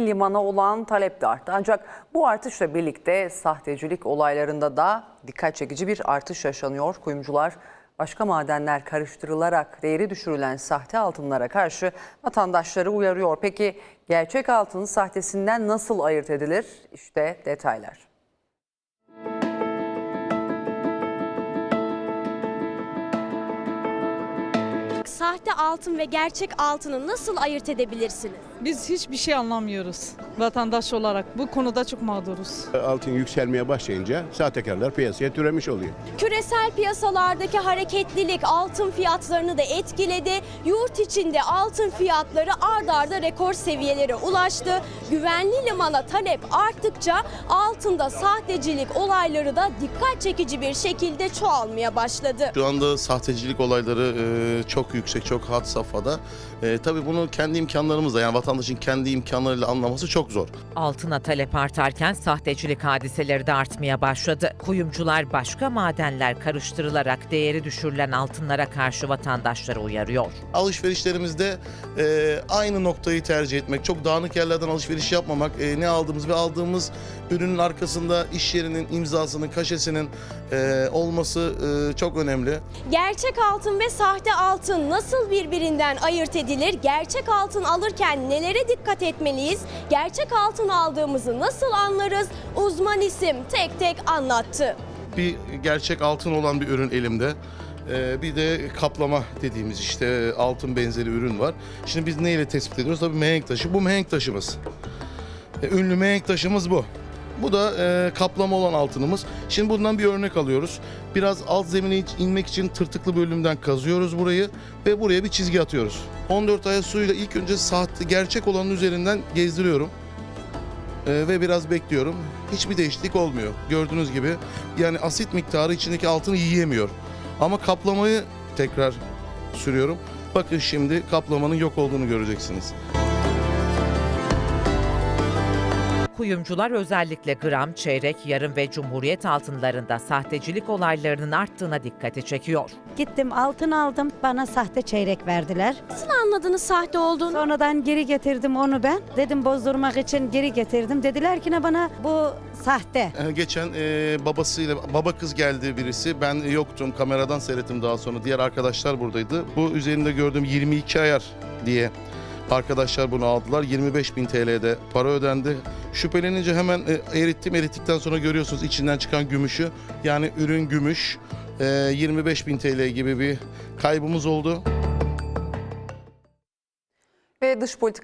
limana olan talep de arttı. Ancak bu artışla birlikte sahtecilik olaylarında da dikkat çekici bir artış yaşanıyor. Kuyumcular başka madenler karıştırılarak değeri düşürülen sahte altınlara karşı vatandaşları uyarıyor. Peki gerçek altının sahtesinden nasıl ayırt edilir? İşte detaylar. Sahte altın ve gerçek altını nasıl ayırt edebilirsiniz? Biz hiçbir şey anlamıyoruz vatandaş olarak. Bu konuda çok mağduruz. Altın yükselmeye başlayınca sahtekarlar piyasaya türemiş oluyor. Küresel piyasalardaki hareketlilik altın fiyatlarını da etkiledi. Yurt içinde altın fiyatları ard arda rekor seviyelere ulaştı. Güvenli limana talep arttıkça altında sahtecilik olayları da dikkat çekici bir şekilde çoğalmaya başladı. Şu anda sahtecilik olayları e, çok yüksek, çok had safhada. E, tabii bunu kendi imkanlarımızla yani vatandaşın kendi imkanlarıyla anlaması çok zor. Altına talep artarken sahtecilik hadiseleri de artmaya başladı. Kuyumcular başka madenler karıştırılarak değeri düşürülen altınlara karşı vatandaşları uyarıyor. Alışverişlerimizde e, aynı noktayı tercih etmek, çok dağınık yerlerden alışveriş yapmamak, e, ne aldığımız ve aldığımız ürünün arkasında iş yerinin imzasının, kaşesinin e, olması e, çok önemli. Gerçek altın ve sahte altın nasıl birbirinden ayırt edilir? Gerçek altın alırken nelere dikkat etmeliyiz? Gerçek altın aldığımızı nasıl anlarız? Uzman isim tek tek anlattı. bir gerçek altın olan bir ürün elimde. Ee, bir de kaplama dediğimiz işte altın benzeri ürün var. Şimdi biz neyle tespit ediyoruz? Tabii mihenk taşı. Bu mihenk taşımız. E, ünlü mihenk taşımız bu. Bu da e, kaplama olan altınımız. Şimdi bundan bir örnek alıyoruz. Biraz alt zemine inmek için tırtıklı bölümden kazıyoruz burayı ve buraya bir çizgi atıyoruz. 14 aya suyla ilk önce sahte gerçek olanın üzerinden gezdiriyorum. Ee, ve biraz bekliyorum. Hiçbir değişiklik olmuyor. Gördüğünüz gibi yani asit miktarı içindeki altını yiyemiyor. Ama kaplamayı tekrar sürüyorum. Bakın şimdi kaplamanın yok olduğunu göreceksiniz. Kuyumcular özellikle gram, çeyrek, yarım ve cumhuriyet altınlarında sahtecilik olaylarının arttığına dikkati çekiyor. Gittim altın aldım bana sahte çeyrek verdiler. Nasıl anladınız sahte olduğunu? Sonradan geri getirdim onu ben. Dedim bozdurmak için geri getirdim. Dediler ki ne bana bu sahte. Ee, Geçen e, babasıyla baba kız geldi birisi. Ben yoktum. Kameradan seyrettim daha sonra. Diğer arkadaşlar buradaydı. Bu üzerinde gördüğüm 22 ayar diye arkadaşlar bunu aldılar. 25 bin TL'de para ödendi. Şüphelenince hemen e, erittim. Erittikten sonra görüyorsunuz içinden çıkan gümüşü. Yani ürün gümüş. E, 25 bin TL gibi bir kaybımız oldu. Ve dış politika